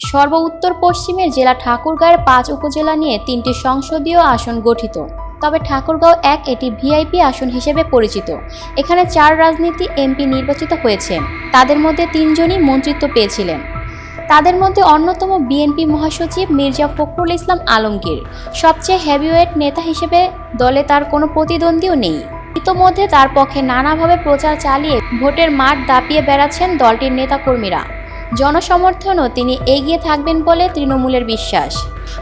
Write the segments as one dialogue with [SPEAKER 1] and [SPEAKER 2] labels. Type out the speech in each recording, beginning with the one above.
[SPEAKER 1] সর্ব উত্তর পশ্চিমের জেলা ঠাকুরগাঁয়ের পাঁচ উপজেলা নিয়ে তিনটি সংসদীয় আসন গঠিত। তবে ঠাকুরগাঁও এক এটি ভিআইপি আসন হিসেবে পরিচিত। এখানে চার রাজনীতি এমপি নির্বাচিত হয়েছেন তাদের মধ্যে তিনজনই মন্ত্রিত্ব পেয়েছিলেন। তাদের মধ্যে অন্যতম বিএনপি মহাসচিব মির্জা ফখরুল ইসলাম আলমগীর। সবচেয়ে হেভিওয়েট নেতা হিসেবে দলে তার কোনো প্রতিদ্বন্দ্বীও নেই। ইতোমধ্যে তার পক্ষে নানাভাবে প্রচার চালিয়ে ভোটের মাঠ দাপিয়ে বেড়াচ্ছেন দলটির নেতাকর্মীরা। জনসমর্থনও তিনি এগিয়ে থাকবেন বলে তৃণমূলের বিশ্বাস।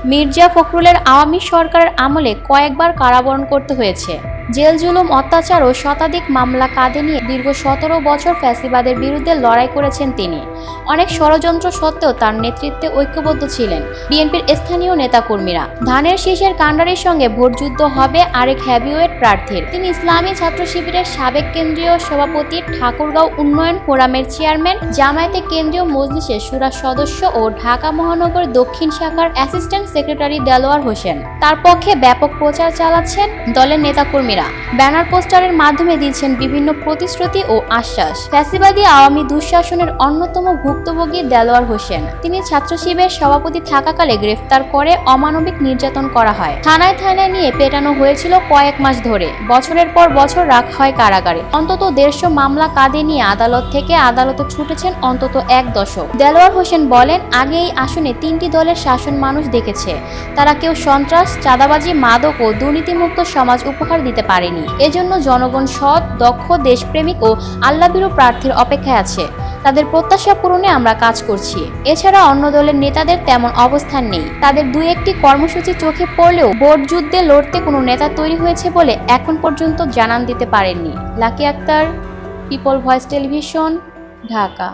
[SPEAKER 1] মির্জা ফখরুলের আওয়ামী সরকারের আমলে কয়েকবার কারাবরণ করতে হয়েছে। জেল জুলুম, অত্যাচার ও শতাধিক মামলা কাঁধে নিয়ে দীর্ঘ সতেরো বছর ফ্যাসিবাদের বিরুদ্ধে লড়াই করেছেন তিনি। অনেক ষড়যন্ত্র সত্ত্বেও তার নেতৃত্বে ঐক্যবদ্ধ ছিলেন বিএনপির স্থানীয় নেতাকর্মীরা। ধানের শীষের কাণ্ডারির সঙ্গে ভোটযুদ্ধ হবে আরেক হ্যাভিওয়েট প্রার্থীর। তিনি ইসলামী ছাত্র শিবিরের সাবেক কেন্দ্রীয় সভাপতি ঠাকুরগাঁও উন্নয়ন ফোরামের চেয়ারম্যান, জামায়াতে কেন্দ্রীয় মজলিসের সুরা সদস্য ও ঢাকা মহানগর দক্ষিণ শাখার অ্যাসিস্ট্যান্ট সেক্রেটারি দেলোয়ার হোসেন। তার পক্ষে ব্যাপক প্রচার চালাচ্ছেন দলের নেতাকর্মীরা। ব্যানার পোস্টারের মাধ্যমে দিচ্ছেন বিভিন্ন প্রতিশ্রুতি ও আশ্বাস। ফ্যাসিবাদী আওয়ামী দুঃশাসনের অন্যতম ভুক্তভোগী দেলোয়ার হোসেন। তিনি ছাত্র শিবিরের সভাপতি থাকাকালে গ্রেফতার করে অমানবিক নির্যাতন করা হয়। থানায় থানায় নিয়ে পেটানো হয়েছিল কয়েক মাস ধরে। বছরের পর বছর রাখা হয় কারাগারে। অন্তত দেড়শো মামলা কাঁধে নিয়ে আদালত থেকে আদালতে ছুটেছেন অন্তত এক দশক। দেলোয়ার হোসেন বলেন আগে এই আসনে তিনটি দলের শাসন মানুষ দেখেছে। তারা কেউ সন্ত্রাস, চাঁদাবাজি, মাদক ও দুর্নীতিমুক্ত সমাজ উপহার দিতে পারেনি। এজন্য জনগণ সৎ, দক্ষ, দেশপ্রেমিক ও আল্লাভীরু প্রার্থীর অপেক্ষায় আছে। তাদের প্রত্যাশা পূরণে আমরা কাজ করছি। এছাড়া অন্য দলের নেতাদের তেমন অবস্থান নেই। তাদের দু একটি কর্মসূচি চোখে পড়লেও বোর্ড যুদ্ধে লড়তে কোনো নেতা তৈরি হয়েছে বলে এখন পর্যন্ত জানান দিতে পারেননি। Lucky Akter, people voice television, Dhaka.